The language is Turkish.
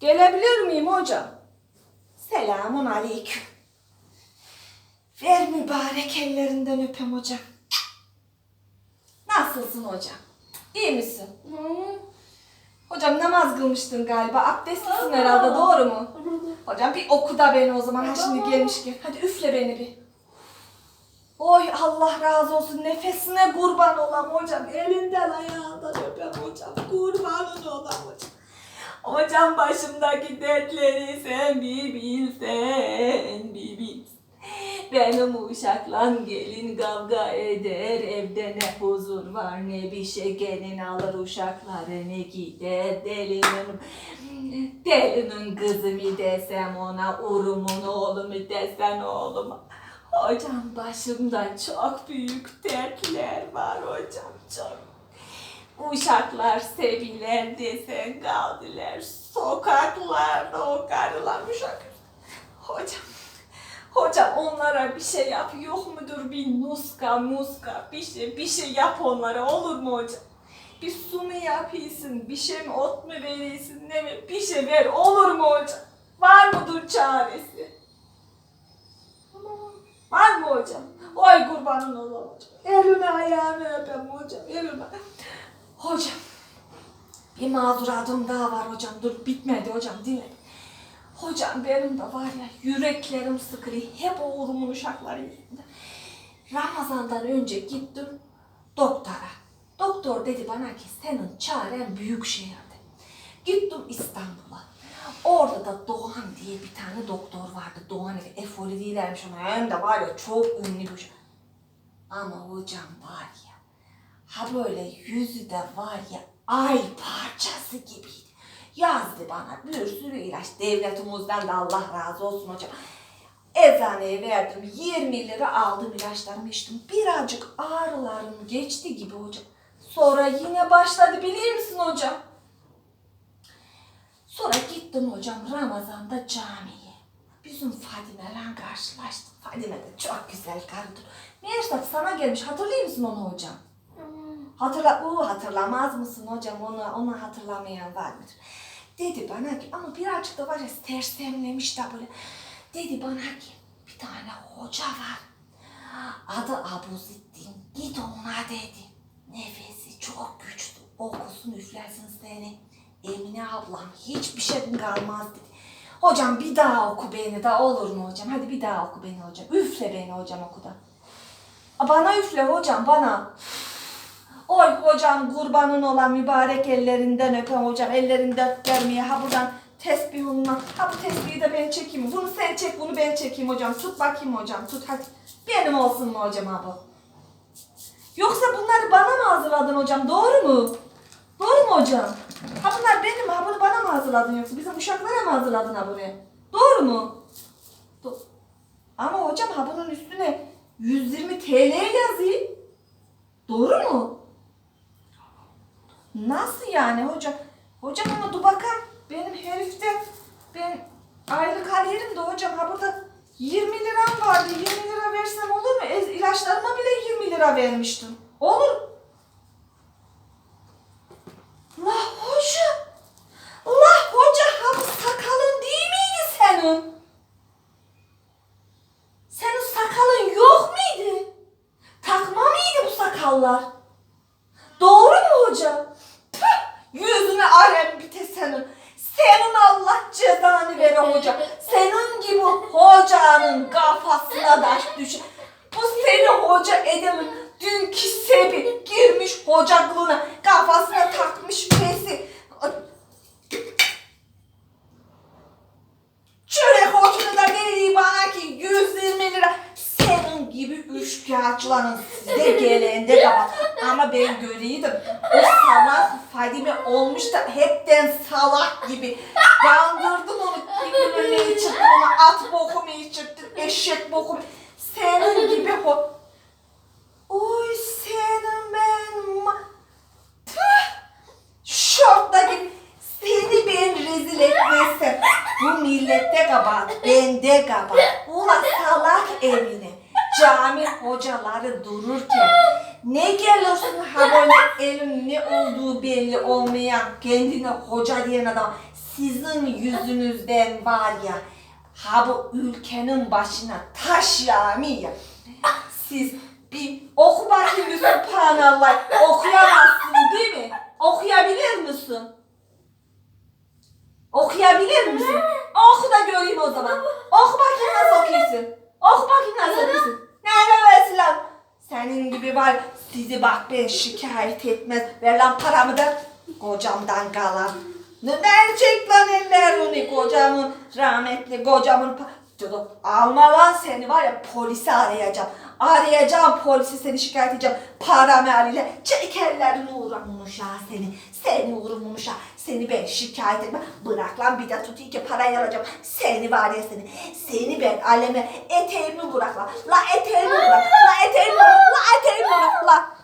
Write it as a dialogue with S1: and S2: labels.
S1: Gelebilir miyim hocam? Selamun aleyküm. Ver mübarek ellerinden öpem hocam. Nasılsın hocam? İyi misin? Hı. Hocam namaz kılmıştın galiba. Abdestlisin herhalde doğru mu? Hocam bir oku da beni o zaman. Ha şimdi gelmişken. Hadi üfle beni bir. Oy Allah razı olsun. Nefesine kurban olam hocam. Elinden ayağından öpem hocam. Kurbanın olam hocam. Hocam başımdaki dertleri sen bir bilsen bir bilsen. Benim uşakla gelin kavga eder Evde ne huzur var ne bir şey. Gelin alır uşakları ne gider Delinin. Delinin kızı mı desem ona Urumun oğlu mu desen oğluma. Hocam başımda çok büyük dertler var hocam Uşaklar seviler desen kaldılar sokaklarda o karılar uşak. Hocam, hocam onlara bir şey yap yok mudur bir nuska muska bir şey bir şey yap onlara olur mu hocam? Bir su mu yapıyorsun, bir şey mi ot mu veriyorsun ne mi bir şey ver olur mu hocam? Var mıdır çaresi? Var mı hocam? Oy kurbanın olayım hocam. Elini ayağını öpem hocam. Elini. Hocam. Bir mazuratım daha var hocam. Dur bitmedi hocam dinle. Hocam benim de var ya yüreklerim sıkılıyor. Hep oğlumun uşakları yüzünden. Ramazan'dan önce gittim doktora. Doktor dedi bana ki senin çaren büyük şehirde. Gittim İstanbul'a. Orada da Doğan diye bir tane doktor vardı. Doğan. Efoli değillermiş ona. Hem de var ya çok ünlü bir. Ama hocam var ya. Ha böyle yüzü de var ya ay parçası gibiydi. Yazdı bana bir sürü ilaç. Devletimizden de Allah razı olsun hocam. Eczaneye verdim. 20 lira aldım ilaçlarımı içtim. Birazcık ağrılarım geçti gibi hocam. Sonra yine başladı biliyor musun hocam? Sonra gittim hocam Ramazan'da camiye. Bizim Fadime'yle karşılaştım. Fadime de çok güzel karıdır. Meğerse sana gelmiş hatırlıyor musun onu hocam? Hatırla, o hatırlamaz mısın hocam onu, onu hatırlamayan var mıdır? Dedi bana ki ama birazcık da var ya tersemlemiş de böyle. Dedi bana ki bir tane hoca var. Adı Abu Zittin. Git ona dedi. Nefesi çok güçlü. Okusun üflesin seni. Emine ablam hiçbir şeyin kalmaz dedi. Hocam bir daha oku beni de olur mu hocam? Hadi bir daha oku beni hocam. Üfle beni hocam oku da. Aa, Bana üfle hocam bana. Oy hocam kurbanın olan mübarek ellerinden öpem hocam. Ellerinden vermeye ha buradan tesbihunla. Ha bu tesbihi de ben çekeyim. Bunu sen çek bunu ben çekeyim hocam. Tut bakayım hocam tut hadi. Benim olsun mu hocam ha bu? Yoksa bunları bana mı hazırladın hocam doğru mu? Doğru mu hocam? Ha bunlar benim ha bunu bana mı hazırladın yoksa bizim uşaklara mı hazırladın ha bunu? Doğru mu? Do- Ama hocam ha bunun üstüne 120 TL yazıyor. Doğru mu? Nasıl yani hocam? Hocam ama dur bakalım. Benim herifte ben aylık alıyorum da hocam ha burada 20 liram vardı. 20 lira versem olur mu? E, ilaçlarıma bile 20 lira vermiştim. Olur. La hoca. La hoca ha bu sakalın değil miydi senin? Senin sakalın yok muydu? Takma mıydı bu sakallar? Doğru mu hocam? Yüzüne alem bite senin. Senin Allah cezanı vere hoca. Senin gibi hocanın kafasına taş düşer. Bu seni hoca edemin dünkü sebi girmiş hocaklığına kafasına takmış fesi. Çörek hocunu da verdiği bana ki 120 lira. Senin gibi üçkağıtçıların size gelende kapat. Ama ben göreydim. O salak Fadime olmuş da hepten salak gibi. Kandırdım onu. Bilmem neyi çıktı ona. At bokumu çıktı. Eşek bokumu. Senin gibi ho... Oy senin ben... ma- Tüh! Şortla gibi seni ben rezil etmezsem bu millette kabahat, bende kabahat. Ula salak evine cami hocaları dururken Ne gelirsin ha böyle elin ne olduğu belli olmayan kendine hoca diyen adam. Sizin yüzünüzden var ya ha bu ülkenin başına taş yağmıyor. Siz bir oku bakayım bir subhanallah. Okuyamazsın değil mi? Okuyabilir misin? Okuyabilir misin? Oku da göreyim o zaman. Oku bakayım nasıl okuyorsun. Oku bakayım nasıl okuyorsun. Nerede vesile? Senin gibi var. Sizi bak ben şikayet etmez. Ver lan paramı da kocamdan kalan. Ne verecek lan eller onu kocamın rahmetli kocamın pa- Canım, alma lan seni var ya polisi arayacağım. Arayacağım polisi seni şikayet edeceğim. Paramı aliyle çek ellerini uğramışa seni. Seni uğramışa. Seni ben şikayet etmem. Bırak lan bir de tutayım ki parayı alacağım. Seni var ya seni. Seni ben aleme eteğimi bırak lan. La eteğimi bırak. La eteğimi bırak. La eteğimi bırak. La.